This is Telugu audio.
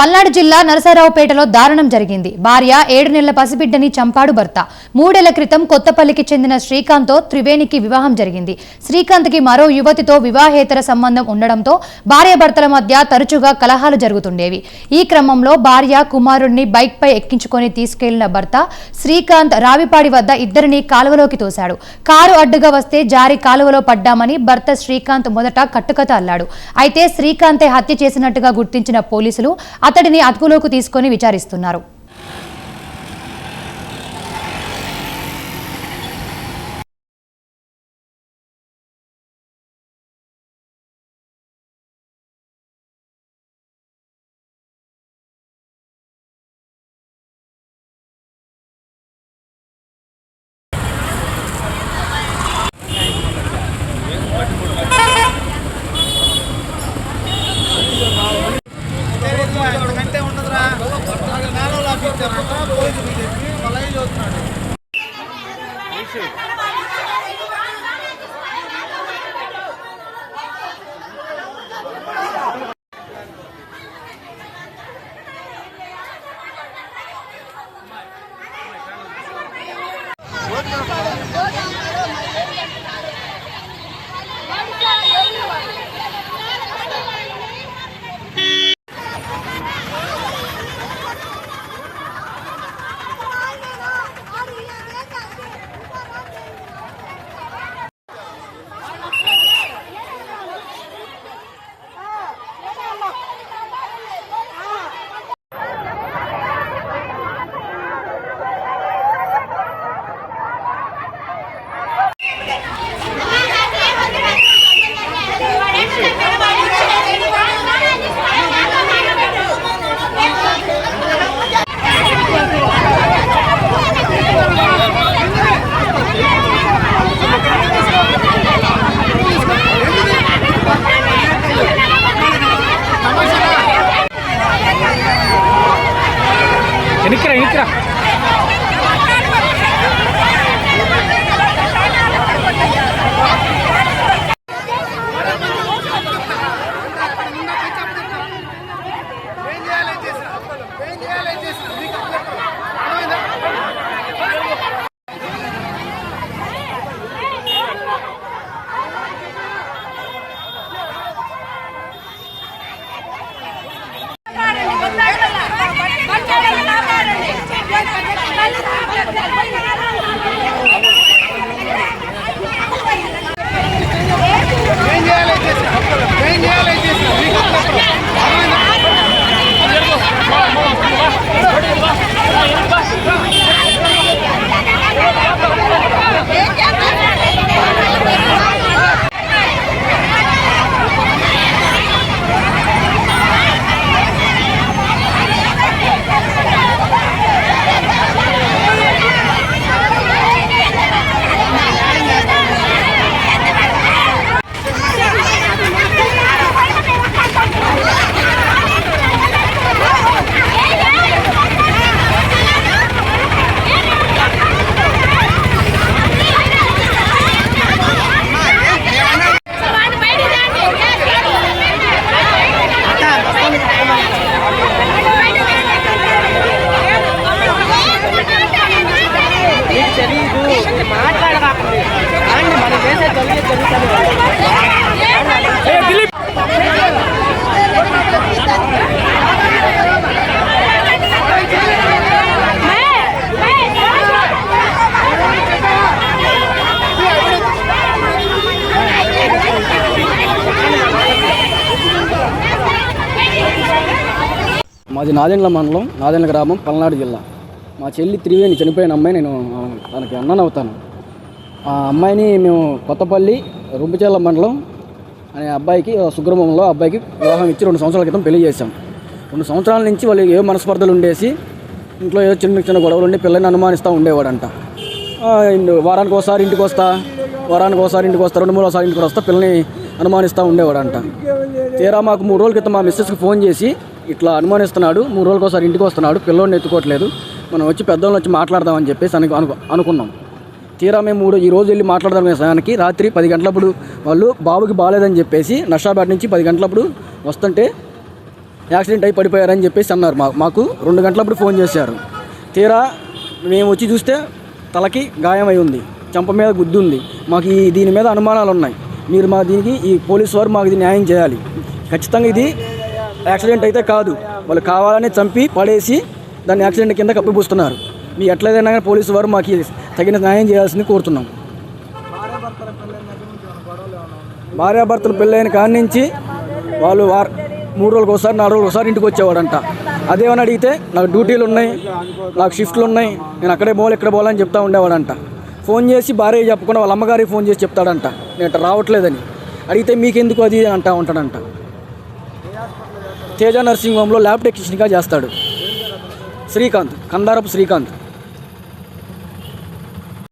పల్నాడు జిల్లా నరసరావుపేటలో దారుణం జరిగింది. భార్య ఏడు నెలల పసిబిడ్డని చంపాడు భర్త. మూడేళ్ళ క్రితం కొత్తపల్లికి చెందిన శ్రీకాంత్తో త్రివేణికి వివాహం జరిగింది. శ్రీకాంత్కి మరో యువతితో వివాహేతర సంబంధం ఉండడంతో భార్య భర్తల మధ్య తరచుగా కలహాలు జరుగుతుండేవి. ఈ క్రమంలో భార్య కుమారుడిని బైక్పై ఎక్కించుకొని తీసుకెళ్ళిన భర్త శ్రీకాంత్ రావిపాడి వద్ద ఇద్దరిని కాలువలోకి తోశాడు. కారు అడ్డుగా వస్తే జారి కాలువలో పడ్డామని భర్త శ్రీకాంత్ మొదట కట్టుకత అల్లాడు. అయితే శ్రీకాంతే హత్య చేసినట్టుగా గుర్తించిన పోలీసులు అతడిని అదుపులోకి తీసుకొని విచారిస్తున్నారు. বাংলাদেশে ఎనిక్కిరా ఏం చేయాలి ఏం చేసినా ఏం చేయాలి ఏం చేసినా మీకు అర్థమైందా? ఏం చేయాలి ఏం చేసినా ఏం చేయాలి ఏం చేసినా మీకు అర్థమైందా? మీకు తెలీదు మాట్లాడకండి కానీ మనం చేసే జరిగే జరుగుతుంది మాది నాదెండ్ల మండలం నాదెండ్ల గ్రామం పల్నాడు జిల్లా. మా చెల్లి త్రివేణి చనిపోయిన అమ్మాయి నేను తనకి అన్నను అవుతాను. ఆ అమ్మాయిని మేము కొత్తపల్లి రుంపచేల మండలం అనే అబ్బాయికి సుగ్రమంలో అబ్బాయికి వివాహం ఇచ్చి రెండు సంవత్సరాల క్రితం పెళ్ళి చేశాం. రెండు సంవత్సరాల నుంచి వాళ్ళు ఏ మనస్పర్ధలు ఉండేసి ఇంట్లో ఏదో చిన్న చిన్న గొడవలు ఉండి పిల్లల్ని అనుమానిస్తూ ఉండేవాడంట. వారానికి ఒకసారి ఇంటికి వస్తా వారానికి ఒకసారి ఇంటికి వస్తా రెండు మూడోసారి ఇంటికి వస్తా పిల్లల్ని అనుమానిస్తూ ఉండేవాడంట. తీరా మాకు మూడు రోజుల క్రితం మా మిస్సెస్కి ఫోన్ చేసి ఇట్లా అనుమానిస్తున్నాడు మూడు రోజులకు ఒకసారి ఇంటికి వస్తున్నాడు పిల్లోడిని ఎత్తుకోవట్లేదు. మనం వచ్చి పెద్దోళ్ళు వచ్చి మాట్లాడదామని చెప్పేసి అను అనుకున్నాం. తీరా మేము మూడు ఈ రోజు వెళ్ళి మాట్లాడదాం సమయానికి రాత్రి పది గంటలప్పుడు వాళ్ళు బాబుకి బాగాలేదని చెప్పేసి నషాబాద్ నుంచి పది గంటలప్పుడు వస్తుంటే యాక్సిడెంట్ అయి పడిపోయారని చెప్పేసి అన్నారు మా మాకు. రెండు గంటలప్పుడు ఫోన్ చేశారు. తీరా మేము వచ్చి చూస్తే తలకి గాయమై ఉంది చెంప మీద గుద్దు ఉంది. మాకు ఈ దీని మీద అనుమానాలు ఉన్నాయి మీరు మా దీనికి ఈ పోలీసు వారు మాకు ఇది న్యాయం చేయాలి. ఖచ్చితంగా ఇది యాక్సిడెంట్ అయితే కాదు. వాళ్ళు కావాలని చంపి పడేసి దాన్ని యాక్సిడెంట్ కింద కప్పిపుస్తున్నారు మీ ఎట్లయినా కానీ పోలీసు వారు మాకు తగిన న్యాయం చేయాల్సింది కోరుతున్నాం. భార్యాభర్తలు పెళ్ళైన కాడి నుంచి వాళ్ళు వార్ మూడు రోజులకు ఒకసారి నాలుగు రోజులు ఒకసారి ఇంటికి వచ్చేవాడంట. అదేమని అడిగితే నాకు డ్యూటీలు ఉన్నాయి నాకు షిఫ్ట్లు ఉన్నాయి నేను అక్కడే పోవాలి ఇక్కడ పోవాలని చెప్తా ఉండేవాడంట. ఫోన్ చేసి భార్య చెప్పకుండా వాళ్ళ అమ్మగారికి ఫోన్ చేసి చెప్తాడంట. నేను రావట్లేదని. అడిగితే మీకెందుకు అది? అంటా ఉంటాడంట. తేజ నర్సింగ్ హోమ్లో ల్యాబ్ టెక్నీషియన్గా చేస్తాడు. శ్రీకాంత్ కందారపు శ్రీకాంత్.